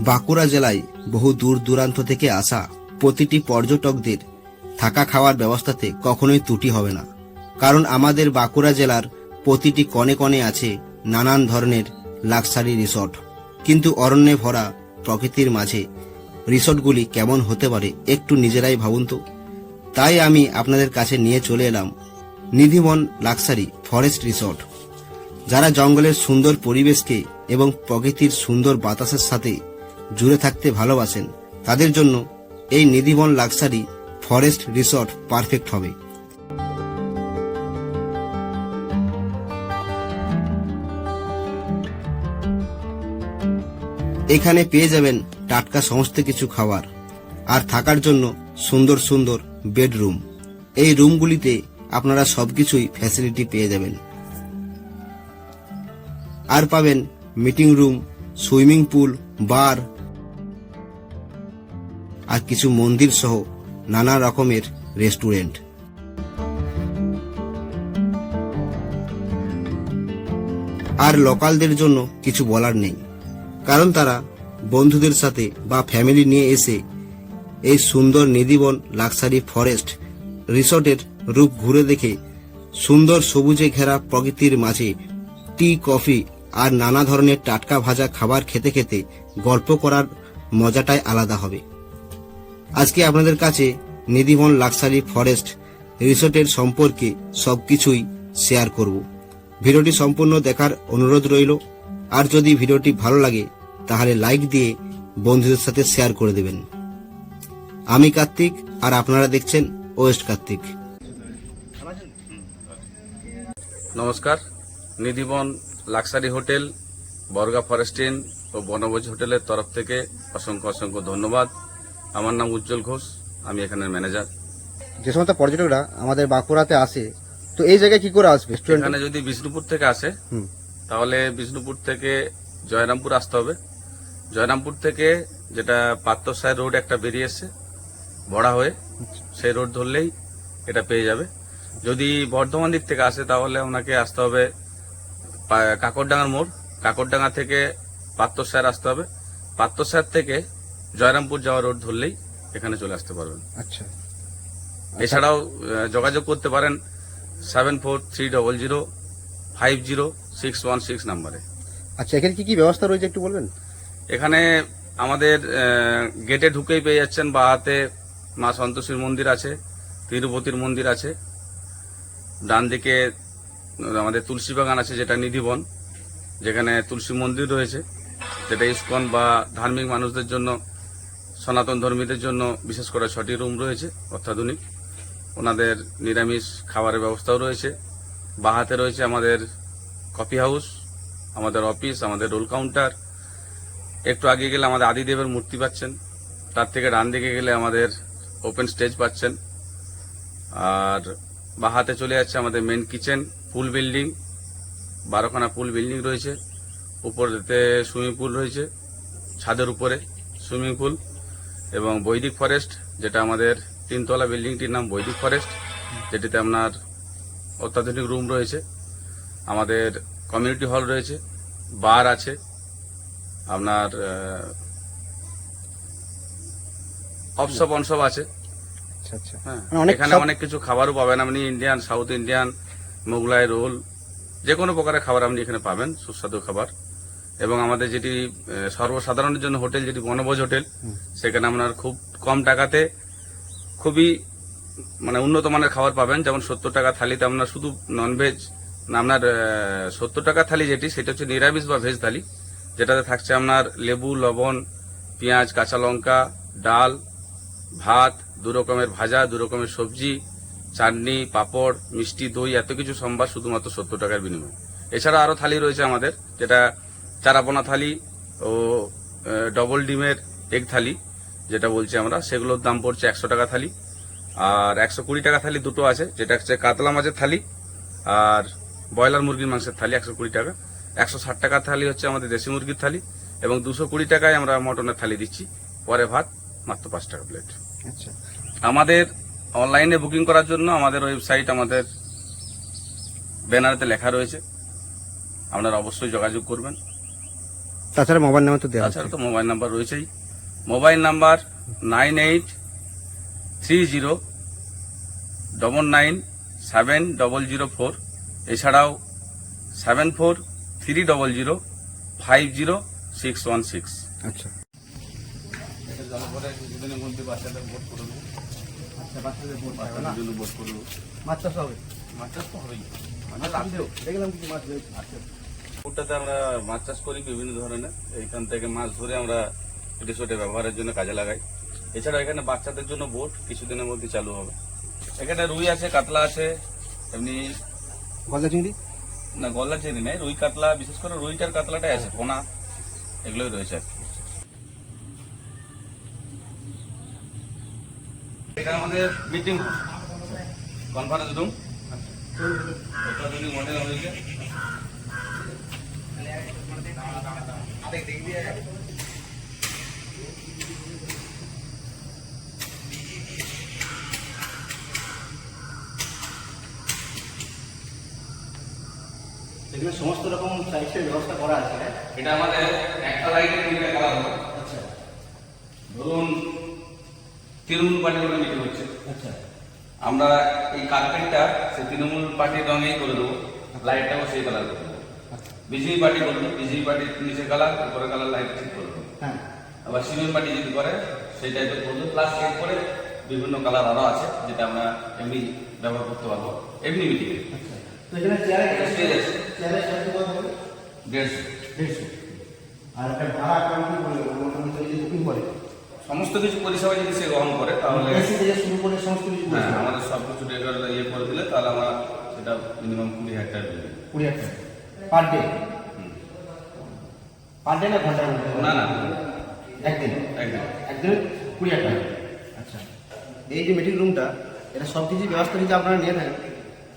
বাঁকুড়া জেলায় বহু দূর দূরান্ত থেকে আসা প্রতিটি পর্যটকদের থাকা খাওয়ার ব্যবস্থাতে কখনোই ত্রুটি হবে না। কারণ আমাদের বাঁকুড়া জেলার প্রতিটি কণে কণে আছে নানান ধরনের লাক্সারি রিসর্ট। কিন্তু অরণ্যে ভরা প্রকৃতির মাঝে রিসর্টগুলি কেমন হতে পারে একটু নিজেরাই ভাবুন তো। তাই আমি আপনাদের কাছে নিয়ে চলে এলাম নিধিবন লাক্সারি ফরেস্ট রিসর্ট। যারা জঙ্গলের সুন্দর পরিবেশকে এবং প্রকৃতির সুন্দর বাতাসের সাথে জুড়ে থাকতে ভালোবাসেন, তাদের জন্য এই Nidhiban luxury forest resort perfect হবে। এখানে পেয়ে যাবেন টাটকা সমস্ত কিছু খাবার আর থাকার জন্য সুন্দর সুন্দর বেডরুম। এই রুমগুলিতে আপনারা সবকিছুই ফ্যাসিলিটি পেয়ে যাবেন। আর পাবেন meeting room swimming pool bar আর কিছু মন্দির সহ নানা রকমের রেস্টুরেন্ট। আর লোকালদের জন্য কিছু বলার নেই, কারণ তারা বন্ধুদের সাথে বা ফ্যামিলি নিয়ে এসে এই সুন্দর নিধিবন লাক্সারি ফরেস্ট রিসর্টের রূপ ঘুরে দেখে সুন্দর সবুজে ঘেরা প্রকৃতির মাঝে টি, কফি আর নানা ধরনের টাটকা ভাজা খাবার খেতে খেতে গল্প করার মজাটাই আলাদা হবে। আজকে আপনাদের কাছে নিধিবন লাক্সারি ফরেস্ট রিসোর্টের সম্পর্কে সব কিছুই শেয়ার করব। ভিডিওটি সম্পূর্ণ দেখার অনুরোধ রইল। আর যদি ভিডিওটি ভালো লাগে, তাহলে লাইক দিয়ে বন্ধুদের সাথে শেয়ার করে দেবেন। আমি কার্তিক, আর আপনারা দেখছেন ওয়েস্ট কার্তিক। নমস্কার। Nidhiban luxury hotel, Barga forest in ও বনভোজ হোটেলের তরফ থেকে অসংখ্য অসংখ্য ধন্যবাদ। আমার নাম উজ্জ্বল ঘোষ আমি এখানের ম্যানেজার। যে সমস্ত পর্যটকরা আমাদের বাঁকুড়াতে আসে তো এই জায়গায় কি করে আসবে এখানে যদি বিষ্ণুপুর থেকে আসে তাহলে বিষ্ণুপুর থেকে জয়রামপুর আসতে হবে। জয়রামপুর থেকে যেটা পাত্রসায় রোড একটা বেরিয়ে এসছে বড়া হয়ে সেই রোড ধরলেই এটা পেয়ে যাবে। যদি বর্ধমান দিক থেকে আসে তাহলে ওনাকে আসতে হবে কাকরডাঙ্গার মোড়। কাকরডাঙ্গা থেকে পাত্রসার আসতে হবে। পাত্রসার থেকে জয়রামপুর যাওয়ার রোড ধরলেই এখানে চলে আসতে পারবেন। আচ্ছা। এছাড়াও যোগাযোগ করতে পারেন seven four three double zero five zero six one six নাম্বারে। আচ্ছা এখানে কি কি ব্যবস্থা রয়েছে একটু বলবেন? এখানে আমাদের গেটে ঢুকেই পেয়ে যাচ্ছেন বা হাতে মা সন্তোষীর মন্দির আছে তিরুপতির মন্দির আছে ডান দিকে আমাদের তুলসী বাগান আছে যেটা নিধিবন যেখানে তুলসী মন্দির রয়েছে যেটা ইস্কন বা ধার্মিক মানুষদের জন্য সনাতন ধর্মীদের জন্য বিশেষ করে ছটি রুম রয়েছে অত্যাধুনিক। ওনাদের নিরামিষ খাবারের ব্যবস্থাও রয়েছে। বাহাতে রয়েছে আমাদের কফি হাউস, আমাদের অফিস, আমাদের রোল কাউন্টার। একটু আগে গেলে আমাদের আদিদেবের মূর্তি পাচ্ছেন। তার থেকে ডান দিকে গেলে আমাদের ওপেন স্টেজ পাচ্ছেন। আর বাহাতে চলে যাচ্ছে আমাদের মেন কিচেন পুল বিল্ডিং বারোখানা পুল বিল্ডিং রয়েছে। উপরেতে সুইমিং পুল রয়েছে। ছাদের উপরে সুইমিং পুল এবং বৈদিক ফরেস্ট যেটা আমাদের তিনতলা বিল্ডিংটির নাম বৈদিক ফরেস্ট যেটিতে আপনার অত্যাধুনিক রুম রয়েছে আমাদের কমিউনিটি হল রয়েছে বার আছে আপনার অফসব অনসব আছে। আচ্ছা আচ্ছা। হ্যাঁ মানে এখানে অনেক কিছু খাবারও পাবেন আপনি Indian South Indian Mughlai roll যে কোনো প্রকারের খাবার আপনি এখানে পাবেন সুস্বাদু খাবার। এবং আমাদের যেটি সর্বসাধারণের জন্য হোটেল যেটি বনভোজ হোটেল সেখানে আপনার খুব কম টাকাতে খুবই মানে উন্নত মানের খাবার পাবেন। যেমন সত্তর টাকা থালিতে আপনার শুধু ননভেজ না আপনার সত্তর টাকা থালি যেটি সেটা হচ্ছে নিরামিষ বা ভেজ থালি যেটাতে থাকছে আপনার লেবু লবণ পেঁয়াজ কাঁচা লঙ্কা ডাল ভাত দু রকমের ভাজা দু রকমের সবজি চাটনি পাঁপড় মিষ্টি দই এত কিছু সম্ভার শুধুমাত্র সত্তর টাকার বিনিময়ে। এছাড়া আরও থালি রয়েছে আমাদের যেটা চারাপোনা থালি ও ডবল ডিমের এগ থালি যেটা বলছি আমরা সেগুলোর দাম পড়ছে একশো টাকা থালি। আর একশো কুড়ি টাকা থালি দুটো আছে যেটা হচ্ছে কাতলা মাছের থালি আর ব্রয়লার মুরগির মাংসের থালি একশো কুড়ি টাকা। একশো ষাট টাকার থালি হচ্ছে আমাদের দেশি মুরগির থালি এবং দুশো কুড়ি টাকায় আমরা মটনের থালি দিচ্ছি। পরে ভাত মাত্র পাঁচ টাকা প্লেট আচ্ছা। আমাদের অনলাইনে বুকিং করার জন্য আমাদের ওয়েবসাইট আমাদের ব্যানারেতে লেখা রয়েছে। আপনারা অবশ্যই যোগাযোগ করবেন। তাছাড়া মোবাইল নাম্বার তো দেওয়া আছে। তাছাড়া তো মোবাইল নাম্বার রয়েছেই। Mobile number nine eight three zero double nine seven double zero four. এছাড়াও seven four three double zero five zero six one six. আচ্ছা। কিছুদিনের মধ্যে বাচ্চাদের ভোট করে দেবো আচ্ছা বাচ্চাদের ভোট বাচ্চাদের জন্য ভোট করে দেবো মাছ চাষ হবে। মাছ চাষ তো হবেই। দেখলাম কিছু মাছ রয়েছে পুকুরটাতে আমরা মাছ চাষ করি বিভিন্ন ধরনের। এইখান থেকে মাছ ধরে আমরা রিসোর্টে ব্যবহারের জন্য কাজে লাগাই। এছাড়া এখানে বাচ্চাদের জন্য বোট কিছুদিনের মধ্যে চালু হবে। এখানে রুই আছে কাতলা আছে এমনি গলদা চিংড়ি? না গলদা চিনি নেই রুই কাতলা বিশেষ করে রুইটার কাতলাটাই আছে পোনা এগুলোই রয়েছে আর কি। এটা আমাদের মিটিং কনফারেন্স রুম অত্যাধুনিক মডেল হয়েছে সমস্ত রকম সাইজের ব্যবস্থা করা আছে হ্যাঁ? এটা আমাদের একটা লাইটে তিনটা কালার হবে। আচ্ছা। ধরুন তৃণমূল পার্টির কোনো মিটিং হচ্ছে। আচ্ছা। আমরা এই কার্পেটটা সেই তৃণমূল পার্টির রঙেই করে দেবো। লাইটটাও সেই কালার করে দেবো বিজেপি পার্টি করব বিজেপি পার্টির নিচে কালার উপরে কালার লাইট ঠিক করে হ্যাঁ। আবার সিমেন্ট পার্টি যদি করে সেই টাইপের করব প্লাস এর পরে বিভিন্ন কালার আরও আছে যেটা আমরা এমনি ব্যবহার করতে পারব। এমনি মিটিংয়ে। আচ্ছা। দেড়শো। দেড়শো। আর একটা ভাড়া কেমন করে। সমস্ত কিছু পরিষেবা যদি সে গ্রহণ করে তাহলে শুরু করে সমস্ত কিছু হ্যাঁ আমাদের সব কিছু ইয়ে করে দিলে তাহলে আমরা সেটা মিনিমাম কুড়ি হাজার টাকা কুড়ি হাজার টাকা। পার ডে পার ডে না ঘণ্টার মধ্যে? না না। একদিন? একদম একদিন কুড়ি হাজার টাকা। আচ্ছা। এই যে মিটিং রুমটা এটা সব কিছু ব্যবস্থা যদি আপনারা নিয়ে থাকেন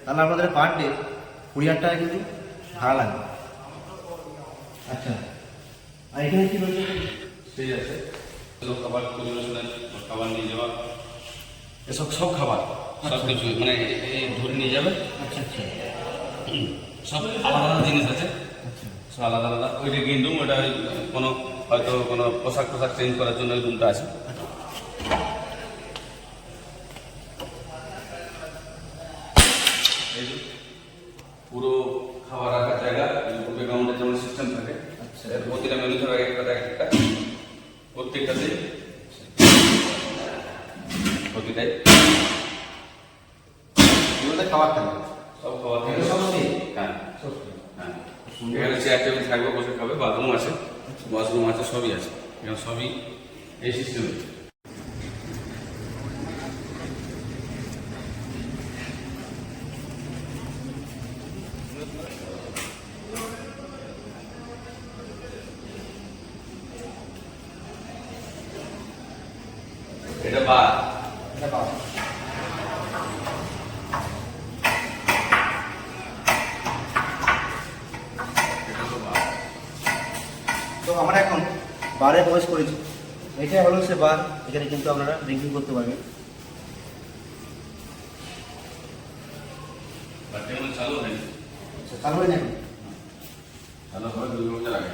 তাহলে আপনাদের পার ডে কুড়ি হাজার টাকা কিন্তু ভাড়া লাগবে। আচ্ছা। আর এখানে কি রয়েছে ঠিক আছে। খাবার পরিবেশনের খাবার নিয়ে যাওয়া। এসব সব খাবার? সব কিছু মানে এই ধরে নিয়ে যাবে। আচ্ছা আচ্ছা। সব আলাদা আলাদা জিনিস আছে। সব আলাদা আলাদা। ওইটা গ্রিন রুম ওটা কোনো হয়তো কোনো পোশাক টোশাক চেঞ্জ করার জন্য ওই রুমটা আছে। পুরো খাবার রাখার জায়গা ব্যাকগ্রাউন্ডের যেমন সিস্টেম থাকে এর প্রতিটা মেনু থাকবে একটা এক একটা। প্রত্যেকটাতে প্রতিটাই। খাবার থাকবে সব খাবার থাকে। সব? হ্যাঁ। হ্যাঁ। এখানে চেয়ার টেবিল থাকবে বসে খাবে বাথরুম আছে ওয়াশরুম আছে সবই আছে। এখানে সবই এই সিস্টেমে এটা বা এটা পাওয়া এটা তো বার তো আমরা এখন বারে প্রবেশ করেছি। এটা হলো সে বার এখানে কিন্তু আপনারা ড্রিঙ্কিং করতে পারবেন। চালু হয়নি? আচ্ছা চালু চালু হবে দুই বছর আগে।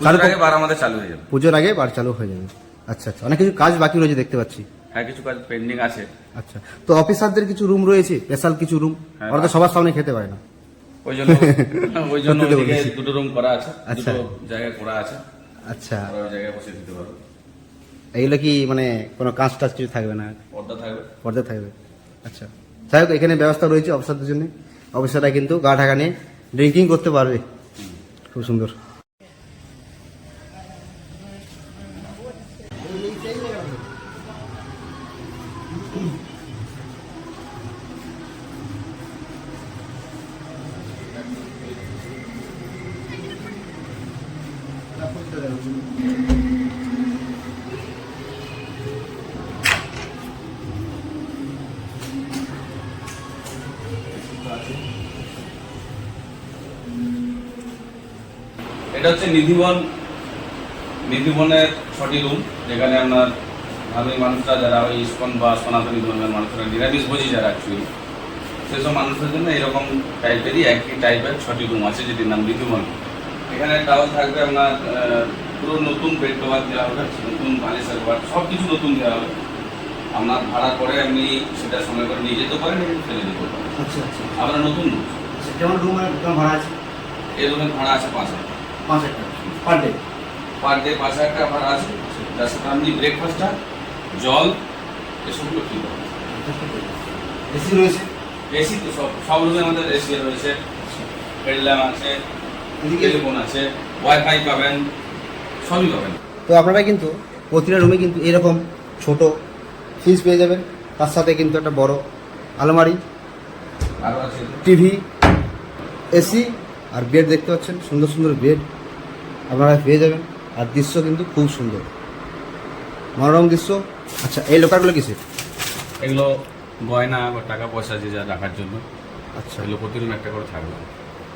পুজোর আগে বার আমাদের চালু হয়ে যাবে। পুজোর আগে বার চালু হয়ে যাবে। আচ্ছা আচ্ছা। অনেক কিছু কাজ বাকি রয়েছে দেখতে পাচ্ছি। হ্যাঁ কিছু কাজ পেন্ডিং আছে। আচ্ছা। তো অফিসারদের কিছু রুম রয়েছে? স্পেশাল কিছু রুম। ওরা তো সবার সামনে খেতে পারে না। ওই জন্য ওই জন্য ওইদিকে দুটো রুম করা আছে আচ্ছা। দুটো জায়গায় করা আছে। আচ্ছা। ওই জায়গায় বসে দিতে পারবে। এগুলো কি মানে কোনো কাজ টাজ কিছু থাকবে না? পর্দা থাকবে। পর্দা থাকবে। আচ্ছা। যাই হোক এখানে ব্যবস্থা রয়েছে অফিসারদের জন্য। অফিসাররা কিন্তু গা ঢাকা নিয়ে ড্রিঙ্কিং করতে পারবে। খুব সুন্দর। এটা হচ্ছে নিধিবন নিধিবনের ছটি রুম যেখানে আপনার ভালোই মানুষরা যারা ওই ইস্কন বা সনাতনী ধর্মের মানুষরা নিরামিষ ভোজি যারা অ্যাকচুয়ালি সেসব মানুষের জন্য এরকম টাইপেরই একই টাইপের ছটি রুম আছে যেটির নাম নিধিবন এখানে টাওয়াল থাকবে আপনার পুরো নতুন বেড কভার দেওয়া হবে নতুন বালিশের কভার সব কিছু নতুন দেওয়া হবে। আপনার ভাড়া করে আপনি সেটা সময় করে নিয়ে যেতে পারেন এবং ফেলে দিতে পারেন। আচ্ছা আচ্ছা। আমরা নতুন room। আচ্ছা কেমন রুম কেমন ভাড়া আছে? এই রুমের ভাড়া আছে পাঁচ হাজার। পাঁচ হাজার টাকা পার ডে পার ডে পাঁচ হাজার টাকা ভাড়া আছে। তার সাথে আপনি ব্রেকফাস্টটা জল এসবগুলো ফ্রি পাবেন। এসি রয়েছে? এসি তো সব সব রুমে আমাদের এসি রয়েছে। হেডল্যাম্প আছে টেলিফোন আছে ওয়াইফাই পাবেন সবই পাবেন। তো আপনারা কিন্তু প্রতিটা রুমে কিন্তু এরকম ছোট ফ্রিজ পেয়ে যাবেন। তার সাথে কিন্তু একটা বড় আলমারি টিভি এসি আর বেড দেখতে পাচ্ছেন। সুন্দর সুন্দর বেড আপনারা পেয়ে যাবেন। আর দৃশ্য কিন্তু খুব সুন্দর। মনোরম দৃশ্য। আচ্ছা এই লোকারগুলো কিসের এগুলো গয়না বা টাকা পয়সা যে যা রাখার জন্য আচ্ছা। এগুলো প্রতি রুমে একটা করে থাকবে।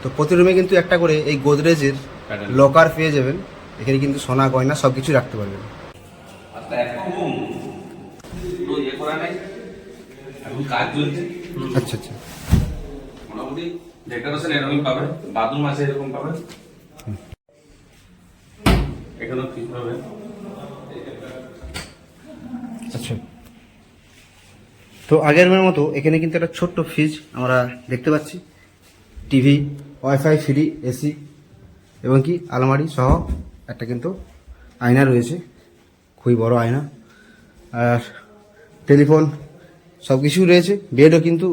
তো প্রতি রুমে কিন্তু একটা করে এই গোদরেজের। লকার পেয়ে যাবেন। এখানে কিন্তু সোনা গয়না সব কিছু রাখতে পারবেন। আচ্ছা ইয়ে আচ্ছা আচ্ছা। মোটামুটি ডেকোরেশন এরকম পাবে বাথরুম আছে এরকম পাবে এখানেও আচ্ছা। তো আগের মতো এখানে কিন্তু একটা ছোট্ট ফ্রিজ আমরা দেখতে পাচ্ছি। টিভি ওয়াইফাই ফ্রি এসি এবং কি আলমারি সহ একটা কিন্তু আয়না রয়েছে। খুবই বড় আয়না। আর টেলিফোন সব কিছুই রয়েছে। বেডও কিন্তু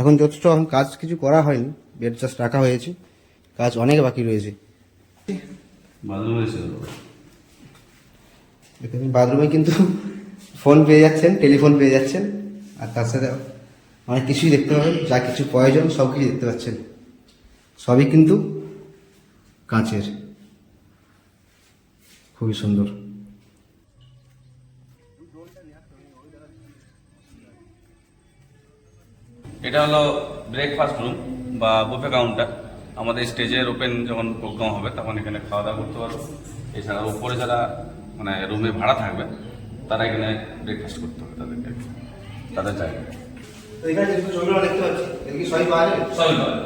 এখন যথেষ্ট কাজ কিছু করা হয়নি। বেড জাস্ট রাখা হয়েছে। কাজ অনেক বাকি রয়েছে। বাথরুম আছে বাথরুমে কিন্তু ফোন পেয়ে যাচ্ছেন টেলিফোন পেয়ে যাচ্ছেন আর তার সাথে অনেক কিছুই দেখতে পাবেন যা কিছু প্রয়োজন সব কিছু দেখতে পাচ্ছেন। সবই কিন্তু কাঁচের। খুবই সুন্দর। এটা হলো ব্রেকফাস্ট রুম বা বুফে কাউন্টার আমাদের স্টেজের ওপেন যখন প্রোগ্রাম হবে তখন এখানে খাওয়া দাওয়া করতে পারব। এছাড়া উপরে যারা মানে রুমে ভাড়া থাকবে তারা এখানে ব্রেকফাস্ট করতে হবে তাদেরকে। তাদের জায়গা। এখানে যে ছবিগুলো দেখতে পাচ্ছি এদিকে সবই পাওয়া যাবে সবই পাওয়া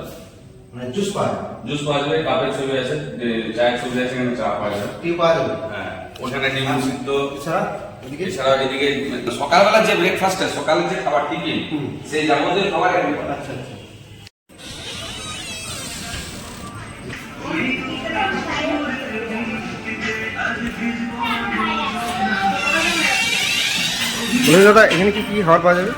মানে জুস পাওয়া যাবে জুস পাওয়া যাবে কাপের ছবি আছে যে চায়ের ছবি আছে এখানে চা পাওয়া যাবে টি পাওয়া যাবে? হ্যাঁ ওখানে ডিম সিদ্ধ। এছাড়া এদিকে? এদিকে সকালবেলা যে ব্রেকফাস্ট সকালের যে খাবার টিফিন। সেই যাবতীয় খাবার এখানে আচ্ছা আচ্ছা। বলুন দাদা এখানে কি কি খাবার পাওয়া যাবে?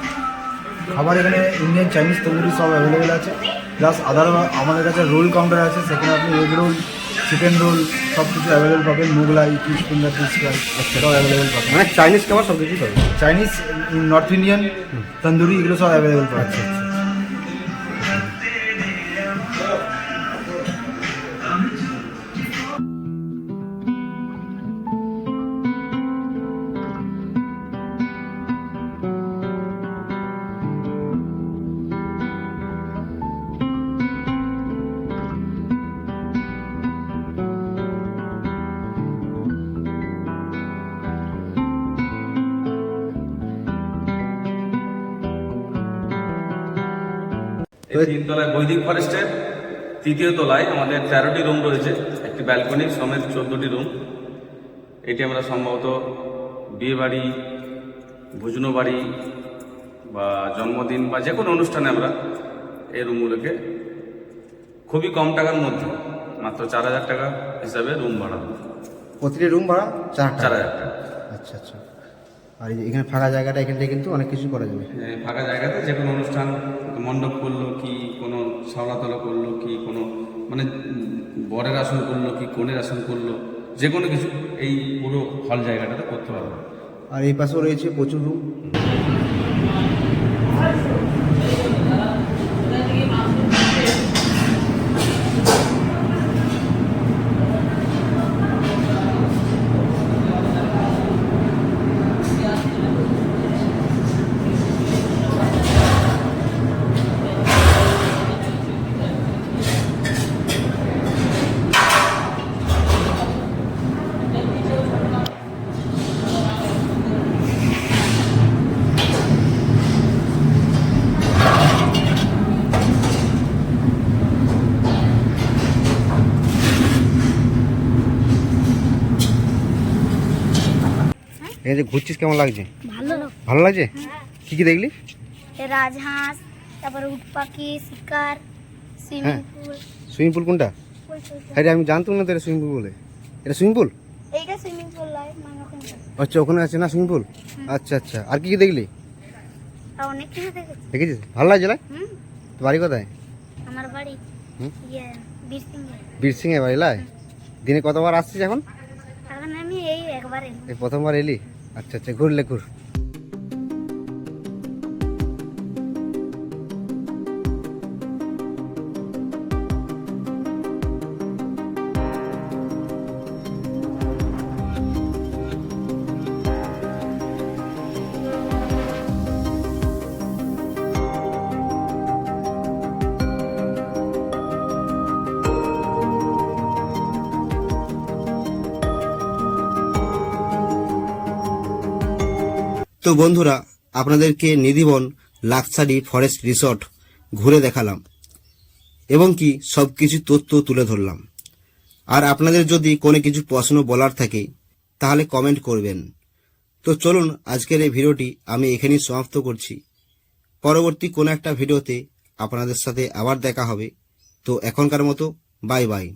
খাবার এখানে ইন্ডিয়ান চাইনিজ তন্দুরি সব অ্যাভেলেবেল আছে। প্লাস আদার আমাদের কাছে রোল কাউন্টার আছে সেখানে আপনি এগ রোল চিকেন রোল সব কিছু অ্যাভেলেবেল পাবেন। Mughlai fish finger fish fry সেটাও অ্যাভেলেবেল পাবেন। মানে চাইনিজ খাবার সব কিছুই পাবে চাইনিজ নর্থ ইন্ডিয়ান তন্দুরি এগুলো সব অ্যাভেলেবেল পাওয়া যাচ্ছে তিনতলায় বৈদিক ফরেস্টের তৃতীয় তলায় আমাদের তেরোটি রুম রয়েছে। একটি ব্যালকনি সমেত চোদ্দটি রুম। এটি আমরা সম্ভবত বিয়ে বাড়ি ভোজনো বাড়ি বা জন্মদিন বা যে কোনো অনুষ্ঠানে আমরা এই রুমগুলোকে খুবই কম টাকার মধ্যে মাত্র চার হাজার টাকা হিসাবে রুম ভাড়া প্রতিটি রুম ভাড়া চার চার হাজার টাকা। আচ্ছা আচ্ছা। আর এই এখানে ফাঁকা জায়গাটা এখান থেকে কিন্তু অনেক কিছু করা যাবে। ফাঁকা জায়গাতে যে কোনো অনুষ্ঠান মণ্ডপ করল কি, কোনো শাওলাতলা করল কি, কোনো মানে বরের আসন করল কি কনের আসন করল, যে কোনো কিছু এই পুরো হল জায়গাটাতে করতে পারব আর এই পাশেও রয়েছে প্রচুর রুম এই যে ঘুরছিস কেমন লাগছে? ভালো ভালো লাগছে? কি কি দেখলি? রাজহাঁস তারপরে উট পাখি শিকার সুইমিং হ্যাঁ। পুল। সুইমিং পুল কোনটা? আরে আমি জানতাম না তো এটা সুইমিং পুল বলে। এটা সুইমিং পুল? এইটা সুইমিং পুল নয় মানে আচ্ছা ওখানে আছে না সুইমিং পুল? আচ্ছা আচ্ছা। আর কি কি দেখলি? অনেক কিছু দেখেছি। দেখেছিস? ভালো লাগছে না? হুম। তো বাড়ি কোথায়? আমার বাড়ি? ইয়ে বীরসিংহে। বীরসিংহে বাড়ি লাই? দিনে কতবার আসছিস এখন? এখন আমি এই একবার। এই প্রথমবার এলি? আচ্ছা আচ্ছা ঘুরলে ঘুর। তো বন্ধুরা, আপনাদেরকে নিধিবন লাক্সারি ফরেস্ট রিসর্ট ঘুরে দেখালাম এবং কি সব কিছু তথ্য তুলে ধরলাম। আর আপনাদের যদি কোনো কিছু প্রশ্ন বলার থাকে, তাহলে কমেন্ট করবেন। তো চলুন, আজকের এই ভিডিওটি আমি এখানেই সমাপ্ত করছি। পরবর্তী কোনো একটা ভিডিওতে আপনাদের সাথে আবার দেখা হবে। তো এখনকার মতো, বাই বাই।